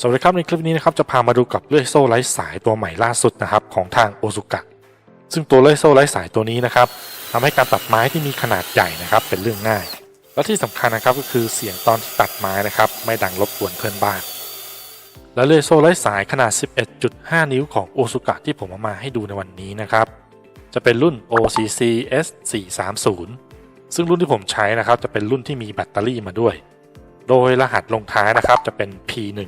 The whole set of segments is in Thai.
สวัสดีครับในคลิปนี้นะครับจะพามาดูกับเลื่อยโซ่ไร้สายตัวใหม่ล่าสุดนะครับของทางโอซุกะซึ่งตัวเลื่อยโซ่ไร้สายตัวนี้นะครับทำให้การตัดไม้ที่มีขนาดใหญ่นะครับเป็นเรื่องง่าย และที่สำคัญนะครับก็คือเสียงตอนที่ตัดไม้นะครับไม่ดังรบกวนเพื่อนบ้าน และเลื่อยโซ่ไร้สายขนาด 11.5 นิ้วของโอซุกะที่ผมเอามาให้ดูในวันนี้นะครับจะเป็นรุ่น OCC S430 ซึ่งรุ่นที่ผมใช้นะครับจะเป็นรุ่นที่มีแบตเตอรี่มาด้วย โดยรหัสลงท้ายนะครับจะเป็น P1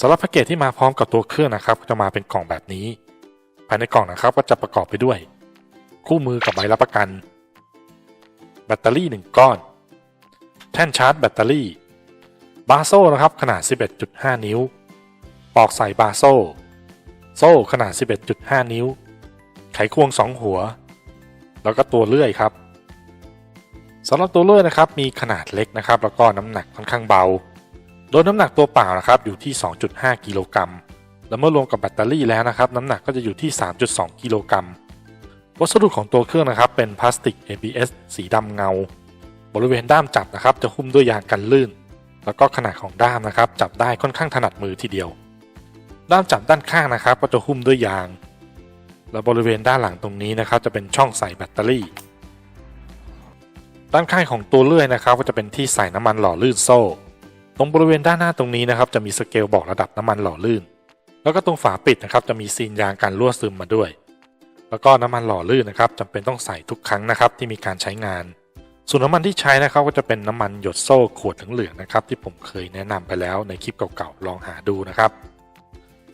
สำหรับแพ็กเกจที่มาพร้อมกับตัวเครื่องนะครับจะมาเป็นกล่องแบบนี้ ภายในกล่องนะครับก็จะประกอบไปด้วย คู่มือกับใบรับประกัน แบตเตอรี่ 1 ก้อน แท่นชาร์จแบตเตอรี่ บาโซ่นะครับขนาด 11.5 นิ้ว ปอกใส่บาโซ่ โซ่ขนาด 11.5 นิ้ว ไขควง 2 หัว แล้วก็ตัวเลื่อยครับสำหรับตัวเลื่อยนะครับมีขนาดเล็กนะครับ แล้วก็น้ำหนักค่อนข้างเบา โดยน้ำหนักตัวเปล่านะครับอยู่ที่ 2.5 กิโลกรัม แล้วเมื่อรวมกับแบตเตอรี่แล้วนะครับน้ำหนักก็จะอยู่ที่ 3.2 กิโลกรัม วัสดุของตัวเครื่องนะครับเป็นพลาสติก ABS สีดำเงา บริเวณด้ามจับนะครับจะหุ้มด้วยยางกันลื่น แล้วก็ขนาดของด้ามนะครับจับได้ค่อนข้างถนัดมือทีเดียว ด้ามจับด้านข้างนะครับก็จะหุ้มด้วยยาง แล้วบริเวณด้านหลังตรงนี้นะครับจะเป็นช่องใส่แบตเตอรี่ ด้านข้างของตัวเลื่อยนะครับก็จะเป็นที่ใส่น้ำมันหล่อลื่นโซ่ ตรงบริเวณด้านหน้าตรงนี้นะครับจะมีสเกลบอกระดับน้ำมันหล่อลื่น แล้วก็ตรงฝาปิดนะครับจะมีซีนยางกันรั่วซึมมาด้วย แล้วก็น้ำมันหล่อลื่นนะครับจำเป็นต้องใส่ทุกครั้งนะครับที่มีการใช้งาน ส่วนน้ำมันที่ใช้นะครับก็จะเป็นน้ำมันหยดโซ่ขวดเหลืองๆนะครับที่ผมเคยแนะนำไปแล้วในคลิปเก่าๆลองหาดูนะครับ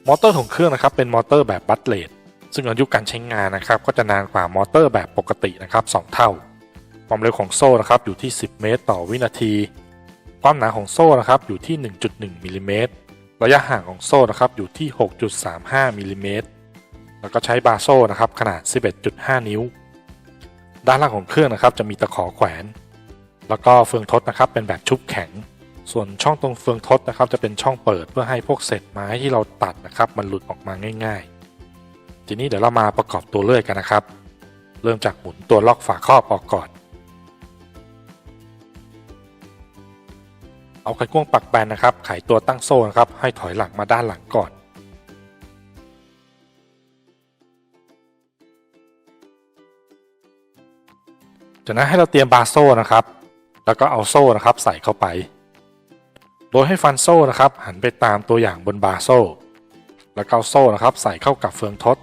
มอเตอร์ของเครื่องนะครับเป็นมอเตอร์แบบบัตเลดซึ่งอายุการใช้งานนะครับก็จะนานกว่ามอเตอร์แบบปกตินะครับ 2 เท่า ความเร็วของโซ่นะครับอยู่ที่ 10 เมตร ต่อวินาที ความหนาของโซ่นะครับอยู่ที่ 1.1มิลลิเมตรระยะห่างของโซ่นะครับอยู่ที่ 6.35มิลลิเมตรแล้วก็ใช้บาโซ่นะครับขนาด 11.5 นิ้ว ด้านล่างของเครื่องนะครับจะมีตะขอแขวน แล้วก็เฟืองทดนะครับเป็นแบบชุบแข็ง ส่วนช่องตรงเฟืองทดนะครับจะเป็นช่องเปิดเพื่อให้พวกเศษไม้ที่เราตัดนะครับมันหลุดออกมาง่าย ๆ ทีนี้เดี๋ยวเรามาประกอบตัวเลื่อยกันนะครับ เริ่มจากหมุนตัวล็อกฝาครอบออกก่อน เอาไขควงปักแบนนะครับ ไขตัวตั้งโซ่นะครับ ให้ถอยหลังมาด้านหลังก่อน จากนั้นให้เราเตรียมบาโซ่นะครับ แล้วก็เอาโซ่นะครับ ใส่เข้าไป โดยให้ฟันโซ่นะครับ หันไปตามตัวอย่างบนบาโซ่ แล้วก็เอาโซ่นะครับ ใส่เข้ากับเฟืองทด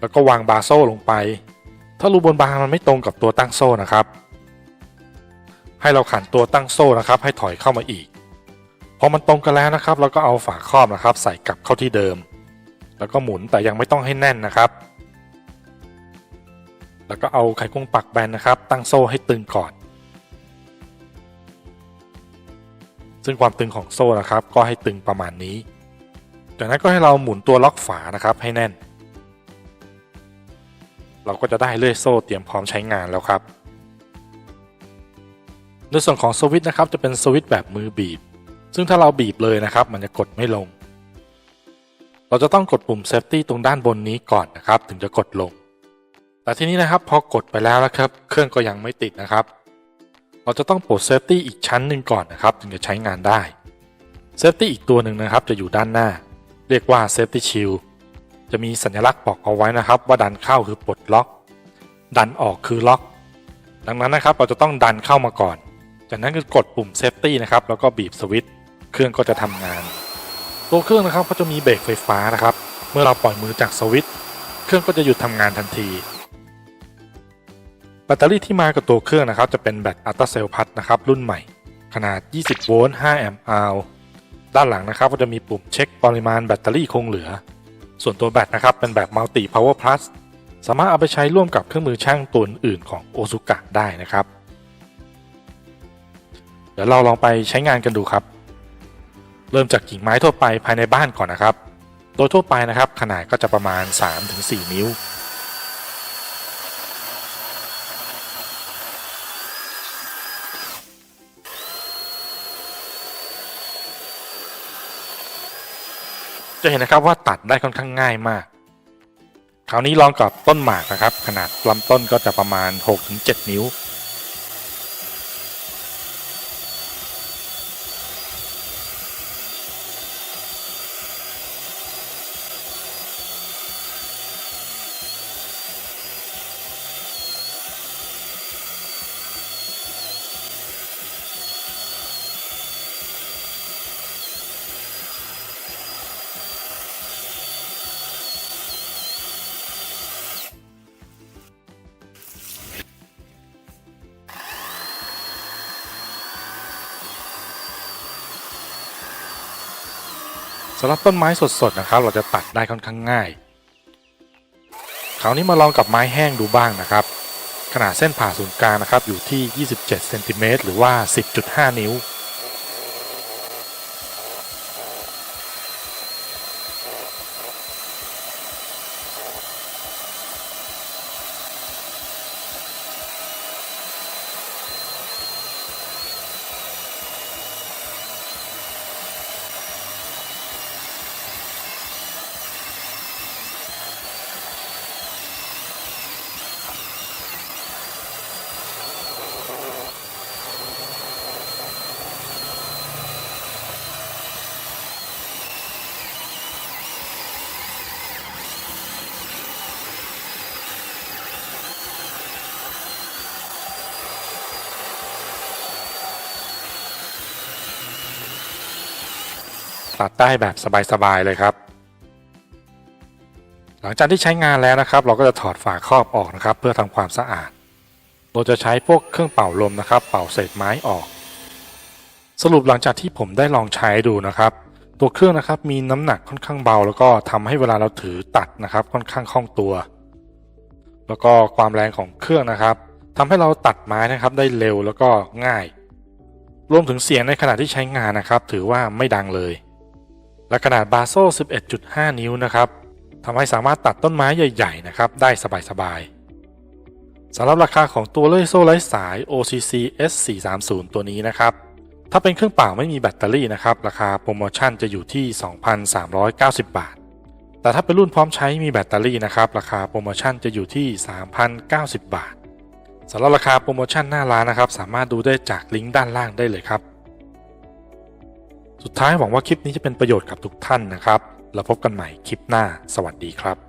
แล้วก็วางบาโซ่ลงไป ถ้ารูบนบามันไม่ตรงกับตัวตั้งโซ่นะครับ ให้เราขันตัวตั้งโซ่นะครับ ให้ถอยเข้ามาอีก พอมันตรงกันแล้วนะครับ เราก็เอาฝาครอบนะครับ ใส่กลับเข้าที่เดิม แล้วก็หมุนแต่ยังไม่ต้องให้แน่นนะครับ แล้วก็เอาไขควงปักแบนนะครับ ตั้งโซ่ให้ตึงก่อน ซึ่งความตึงของโซ่นะครับ ก็ให้ตึงประมาณนี้ จากนั้นก็ให้เราหมุนตัวล็อกฝานะครับให้แน่น เราก็จะได้เลื่อยโซ่เตรียมพร้อมใช้งานแล้วครับ ในส่วนของสวิตช์นะครับจะเป็นสวิตช์แบบมือบีบ ซึ่งถ้าเราบีบเลยนะครับ มันจะกดไม่ลง เราจะต้องกดปุ่มเซฟตี้ตรงด้านบนนี้ก่อนนะครับ ถึงจะกดลง แต่ทีนี้นะครับพอกดไปแล้วนะครับ เครื่องก็ยังไม่ติดนะครับ เราจะต้องปลดเซฟตี้อีกชั้นหนึ่งก่อนนะครับ ถึงจะใช้งานได้เซฟตี้อีกตัวหนึ่งนะครับ จะอยู่ด้านหน้า เรียกว่าเซฟตี้ชิลจะมีสัญลักษณ์บอกเอาไว้นะครับ ว่าดันเข้าคือปลดล็อก ดันออกคือล็อก ดังนั้นนะครับเราจะต้องดันเข้ามาก่อน จากนั้นคือกดปุ่มเซฟตี้นะครับแล้วก็บีบสวิตช์เครื่องก็จะทำงาน ตัวเครื่องนะครับก็จะมีเบรกไฟฟ้านะครับ เมื่อเราปล่อยมือจากสวิตช์เครื่องก็จะหยุดทำงานทันที แบตเตอรี่ที่มากับตัวเครื่องนะครับ จะเป็นแบตอัลตราเซลพัดนะครับรุ่นใหม่ ขนาด 20 โวลต์ 5 แอมป์อาวด้านหลังนะครับก็จะมีปุ่มเช็คปริมาณแบตเตอรี่คงเหลือ ส่วนตัวแบตนะครับเป็นแบบมัลติพาวเวอร์พลัสสามารถเอาไปใช้ร่วมกับเครื่องมือช่างตัวอื่นของโอซุกะได้นะครับ ดี๋ยวเราลองไปใช้งานกันดูครับ เริ่มจากกิ่งไม้ทั่วไปภายในบ้านก่อนนะครับ โดยทั่วไปนะครับขนาดก็จะประมาณ 3-4 นิ้ว จะเห็นนะครับว่าตัดได้ค่อนข้างง่ายมาก คราวนี้ลองกับต้นหมากนะครับ ขนาดลำต้นก็จะประมาณ 6-7 นิ้ว สำหรับต้นไม้สดๆนะครับ เราจะตัดได้ค่อนข้างง่าย คราวนี้มาลองกับไม้แห้งดูบ้างนะครับ ขนาดเส้นผ่าศูนย์กลางนะครับอยู่ที่ 27เซนติเมตรหรือว่า 10.5 นิ้ว ตัดได้แบบสบายๆเลยครับ หลังจากที่ใช้งานแล้วนะครับ เราก็จะถอดฝาครอบออกนะครับ เพื่อทำความสะอาด เราจะใช้พวกเครื่องเป่าลมนะครับ เป่าเศษไม้ออก สรุปหลังจากที่ผมได้ลองใช้ดูนะครับ ตัวเครื่องนะครับมีน้ำหนักค่อนข้างเบา แล้วก็ทำให้เวลาเราถือตัดนะครับ ค่อนข้างคล่องตัว แล้วก็ความแรงของเครื่องนะครับทำให้เราตัดไม้นะครับได้เร็วแล้วก็ง่าย รวมถึงเสียงในขณะที่ใช้งานนะครับ ถือว่าไม่ดังเลย และขนาดบาโซ่11.5 นิ้วนะครับทำให้สามารถตัดต้นไม้ใหญ่ๆนะครับได้สบายๆสำหรับราคาของตัวเลื่อยโซ่ไร้สาย OCC S430 ตัวนี้นะครับ ถ้าเป็นเครื่องเปล่าไม่มีแบตเตอรี่นะครับ ราคาโปรโมชั่นจะอยู่ที่ 2,390 บาท แต่ถ้าเป็นรุ่นพร้อมใช้มีแบตเตอรี่นะครับราคาโปรโมชั่นจะอยู่ที่ 3,090 บาทสำหรับราคาโปรโมชั่นหน้าร้านนะครับ สามารถดูได้จากลิงก์ด้านล่างได้เลยครับ สุดท้ายหวังว่าคลิปนี้จะเป็นประโยชน์กับทุกท่านนะครับ แล้วพบกันใหม่คลิปหน้า สวัสดีครับ